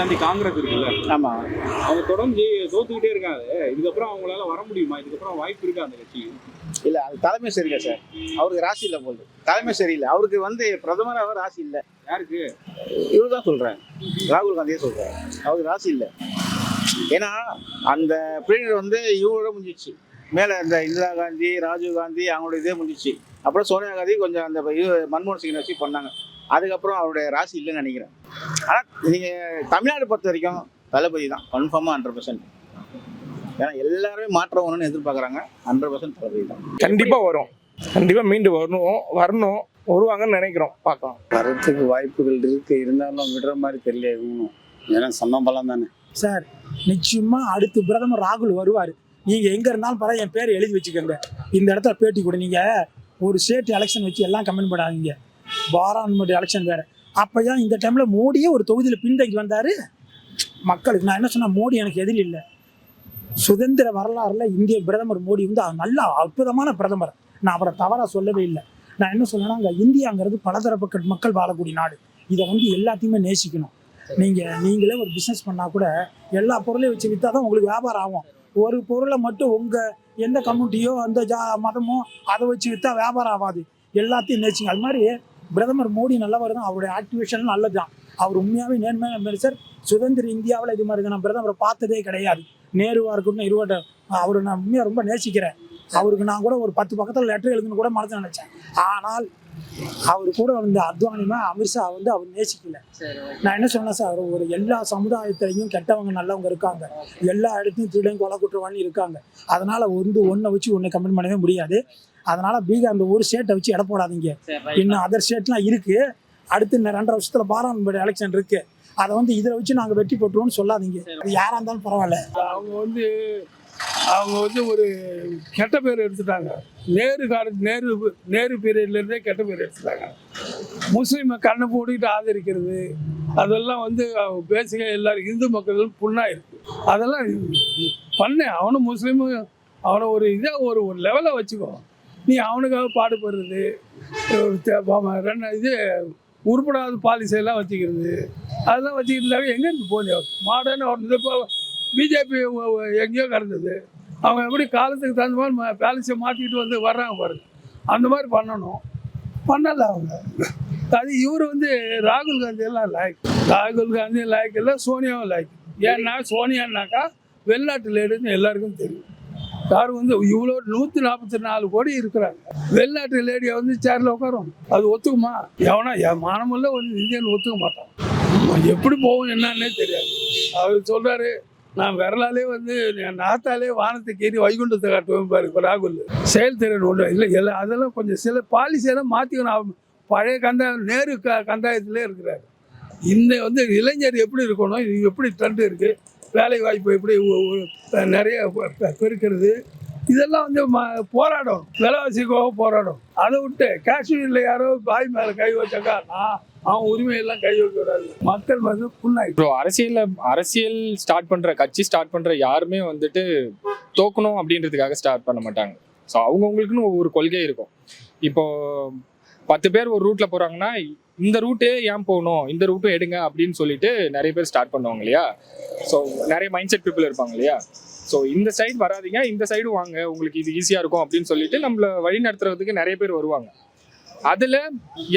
காந்தி காங்கிரஸ் இருக்குல்ல? ஆமா. அவங்க தொடர்ந்து தோத்துக்கிட்டே இருக்காங்க. இதுக்கப்புறம் அவங்களால வர முடியுமா? இதுக்கப்புறம் வாய்ப்பு இருக்கா அந்த கட்சிக்கு இல்ல அது தலைமை சரியில்லை சார். அவருக்கு ராசி இல்லை போகுது தலைமை சரியில்லை. அவருக்கு வந்து பிரதமர் அவர் ராசி இல்லை. யாருக்கு? இவர் தான் சொல்றேன் ராகுல் காந்தியே சொல்றேன் அவருக்கு ராசி இல்லை. ஏன்னா அந்த பீரியட் வந்து இவரோட முடிஞ்சிச்சு. மேலே இந்த இந்திரா காந்தி ராஜீவ் காந்தி அவங்களோட இதே முடிஞ்சிச்சு. அப்புறம் சோனியா காந்தி கொஞ்சம் அந்த மன்மோகன் சிங் வச்சு பண்ணாங்க. அதுக்கப்புறம் அவருடைய ராசி இல்லைன்னு நினைக்கிறேன். ஆனால் நீங்கள் தமிழ்நாடு பொறுத்த வரைக்கும் தளபதி தான். கன்ஃபார்மாக ஹண்ட்ரட் பர்சன்ட் ஏன்னா எல்லாருமே மாற்றம் வரணும்னு எதிர்பார்க்குறாங்க. ஹண்ட்ரட் பர்சன்ட் தளபதி தான். கண்டிப்பா வரும். கண்டிப்பா மீண்டு வரணும். வரணும். வருவாங்கன்னு நினைக்கிறோம். பார்க்கலாம். வரத்துக்கு வாய்ப்புகள் இருக்கு. இருந்தாலும் விடுற மாதிரி தெரியல இவங்களும் ஏன்னா சம்பளம் தானே. சார் நிச்சயமா அடுத்து பிரதமர் ராகுல் வருவார். நீங்க எங்க இருந்தாலும் பரவாயில்ல என் பேரை எழுதி வச்சுக்கோங்க. இந்த இடத்துல பேட்டி கூட. நீங்க ஒரு ஸ்டேட் எலெக்ஷன் வச்சு எல்லாம் கமெண்ட் பண்ணாதீங்க. பாராளுமன்ற எலெக்ஷன் வேறு. அப்போ தான் இந்த டைமில் மோடியே ஒரு தொகுதியில் பின்தங்கி வந்தார். மக்களுக்கு நான் என்ன சொன்னால் மோடி எனக்கு எதிரி இல்லை. சுதந்திர வரலாறுல இந்திய பிரதமர் மோடி வந்து நல்ல அற்புதமான பிரதமர். நான் அவரை தவறாக சொல்லவே இல்லை. நான் என்ன சொல்லணும்னா அங்கே இந்தியாங்கிறது பலதரப்பு மக்கள் வாழக்கூடிய நாடு. இதை வந்து எல்லாத்தையுமே நேசிக்கணும். நீங்கள் நீங்களே ஒரு பிஸ்னஸ் பண்ணால் கூட எல்லா பொருளையும் வச்சு விற்றா தான் உங்களுக்கு வியாபாரம் ஆகும். ஒரு பொருளை மட்டும் உங்கள் எந்த கம்யூனிட்டியோ அந்த ஜா மதமோ அதை வச்சு விற்றா வியாபாரம் ஆகாது. எல்லாத்தையும் நேசிங்க. அது மாதிரி பிரதமர் மோடி நல்லவர் தான் அவருடைய ஆக்டிவேஷன் நல்லது தான் அவர் உண்மையாகவே நேர்மையான மனுஷர் சுதந்திர இந்தியாவில் இது மாதிரி நான் பிரதமரை பார்த்ததே கிடையாது. நேருவா இருக்கட்டும் இருவட்ட அவரை நான் உண்மையாக ரொம்ப நேசிக்கிறேன். அவருக்கு நான் கூட ஒரு பத்து பக்கத்தில் லெட்டர் எழுதுன்னு கூட மனசு நினைச்சேன். ஆனால் அவர் கூட வந்து அத்வானிமா அமித்ஷா வந்து அவர் நேசிக்கல. நான் என்ன சொன்னேன் சார்? ஒரு எல்லா சமுதாயத்திலையும் கெட்டவங்க நல்லவங்க இருக்காங்க. எல்லா இடத்துலையும் திருடன் கொலை குற்றவாளி இருக்காங்க. அதனால வந்து ஒன்றை வச்சு ஒன்றை கமெண்ட் பண்ணவே முடியாது. அதனால பீகார் அந்த ஒரு ஸ்டேட்டை வச்சு எடை போடாதீங்க இன்னும் அதர் ஸ்டேட்லாம் இருக்கு. அடுத்து இன்னும் ரெண்டரை வருஷத்துல பாராளுமன்ற எலெக்ஷன் இருக்கு. அதை வந்து இதில் வச்சு நாங்கள் வெற்றி பெற்றுவோம்னு சொல்லாதீங்க. அது யாரா இருந்தாலும் பரவாயில்ல. அவங்க வந்து அவங்க வந்து ஒரு கெட்ட பேர் எடுத்துட்டாங்க. நேரு கால நேரு நேரு பீரியட்லேருந்தே கெட்ட பேர் எடுத்துட்டாங்க. முஸ்லீமை கண்ணை போட்டுக்கிட்டு ஆதரிக்கிறது அதெல்லாம் வந்து பேசிக்க எல்லாரும் இந்து மக்கள் புண்ணாயிருக்கு அதெல்லாம் பண்ணேன் அவனும் முஸ்லீமும் அவனை ஒரு இதாக ஒரு ஒரு லெவலில் வச்சுக்கோ. நீ அவனுக்காக பாடுபடுறது இது உருப்படாத பாலிசியெல்லாம் வச்சுக்கிறது. அதெல்லாம் வச்சுக்கிட்டு எங்கேருந்து போலியோ மாடர்ன் ஒரு இப்போ பிஜேபி எங்கேயோ கிடந்தது. அவங்க எப்படி காலத்துக்கு தகுந்த மாதிரி பேலன்ஸை மாற்றிக்கிட்டு வந்து வர்றாங்க பாருங்க அந்த மாதிரி பண்ணணும். பண்ணலை அவங்க. அது இவர் வந்து ராகுல் காந்தி எல்லாம் லாய்க் ராகுல் காந்தி லாய்க் இல்லை சோனியாவும் லாய்க் ஏன்னா சோனியானாக்கா வெளிநாட்டு லேடுன்னு எல்லாருக்கும் தெரியும். யார் வந்து இவ்வளோ நூற்றி நாற்பத்தி நாலு கோடி இருக்கிறாங்க. வெளிநாட்டு லேடியை வந்து சேரில் உட்காரும். அது ஒத்துக்குமா? எவனா என் மானமுள்ள ஒரு இந்தியன் ஒத்துக்க மாட்டான். எப்படி போகும் என்னன்னே தெரியாது. அவர் சொல்றாரு நான் விரலாலே வந்து என் நாத்தாலே வானத்தை கீறி வைகுண்டத்தை காட்டுவேன் பாரு ராகுல். செயல்திறன் ஒன்று இல்லை எல்லாம் அதெல்லாம் கொஞ்சம் சில பாலிசியெல்லாம் மாற்றிக்கணும் பழைய கந்தா நேரு க கந்தாயத்திலே இருக்கிறார். இந்த வந்து இளைஞர் எப்படி இருக்கணும்? இது எப்படி ட்ரெண்ட் இருக்குது வேலை வாய்ப்பு எப்படி நிறைய பெருக்கிறது. இதெல்லாம் வந்து ம- போராடும் விலைவாசிக்காக போராடும் அதை விட்டு காஷ்மீரில் யாரோ பாய் மேலே கை வச்சாக்கா நான் அவன் உரிமையெல்லாம் கை வைக்கக்கூடாது மக்கள் வந்து புண்ணாய் இப்போ அரசியலில் அரசியல் ஸ்டார்ட் பண்ணுற கட்சி ஸ்டார்ட் பண்ணுற யாருமே வந்துட்டு தோக்கணும் அப்படின்றதுக்காக ஸ்டார்ட் பண்ண மாட்டாங்க. ஸோ அவங்கவுங்களுக்குன்னு ஒவ்வொரு கொள்கை இருக்கும். இப்போ பத்து பேர் ஒரு ரூட்ல போறாங்கன்னா இந்த ரூட்டே ஏன் போகணும்? இந்த ரூட்டும் எடுங்க அப்படின்னு சொல்லிட்டு நிறைய பேர் ஸ்டார்ட் பண்ணுவாங்க இல்லையா? ஸோ நிறைய மைண்ட் செட் பீப்புள் இருப்பாங்க இல்லையா? ஸோ இந்த சைடு வராதீங்க இந்த சைடு வாங்க உங்களுக்கு இது ஈஸியாக இருக்கும் அப்படின்னு சொல்லிட்டு நம்மள வழி நடத்துறதுக்கு நிறைய பேர் வருவாங்க. அதுல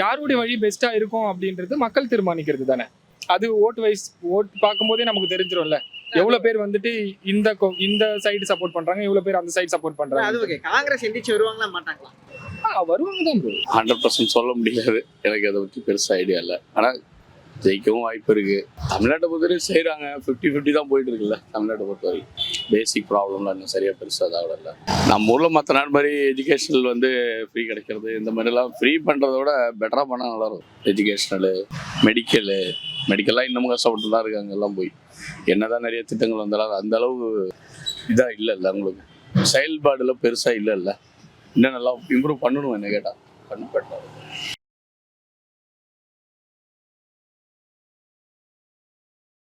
யாருடைய வழி பெஸ்டா இருக்கும் அப்படின்றது மக்கள் தீர்மானிக்கிறது தானே. அது ஓட்டு வைஸ் ஓட்டு பார்க்கும்போதே நமக்கு தெரிஞ்சிரும்ல. எவ்வளவு பேர் வந்துட்டு இந்த இந்த சைடு சப்போர்ட் பண்றாங்க எவ்வளவு பேர் அந்த சைடு சப்போர்ட் பண்றாங்க. காங்கிரஸ் எந்திரிச்சு வருவாங்களா மாட்டாங்களா? வருவாங்க தான் ஹண்ட்ரட் பர்சன்ட் சொல்ல முடியாது. எனக்கு அதை பற்றி பெருசாக ஐடியா இல்லை. ஆனால் ஜெயிக்கவும் வாய்ப்பு இருக்கு. தமிழ்நாட்டை பொறுத்தவரைக்கும் செய்கிறாங்க ஃபிஃப்டி ஃபிஃப்டி தான் போயிட்டு இருக்குல்ல தமிழ்நாட்டை பொறுத்த வரைக்கும் பேசிக் ப்ராப்ளம்லாம் இன்னும் சரியாக பெருசாக இதாக இல்லை நம்ம ஊரில் மற்ற நாடு மாதிரி எஜுகேஷனல் வந்து ஃப்ரீ கிடைக்கிறது இந்த மாதிரிலாம் ஃப்ரீ பண்ணுறத விட பெட்டராக பண்ணால் நல்லாயிருக்கும் எஜுகேஷ்னலு மெடிக்கலு மெடிக்கல்லாம் இன்னமும் கஷ்டப்பட்டு தான் இருக்காங்க எல்லாம் போய். என்னதான் நிறைய திட்டங்கள் வந்தாலும் அந்த அளவு இதாக இல்லைல்ல உங்களுக்கு செயல்பாடுல பெருசாக இல்லைல்ல இன்னும் நல்லா இம்ப்ரூவ் பண்ணணும் என்ன கேட்டால் பண்ண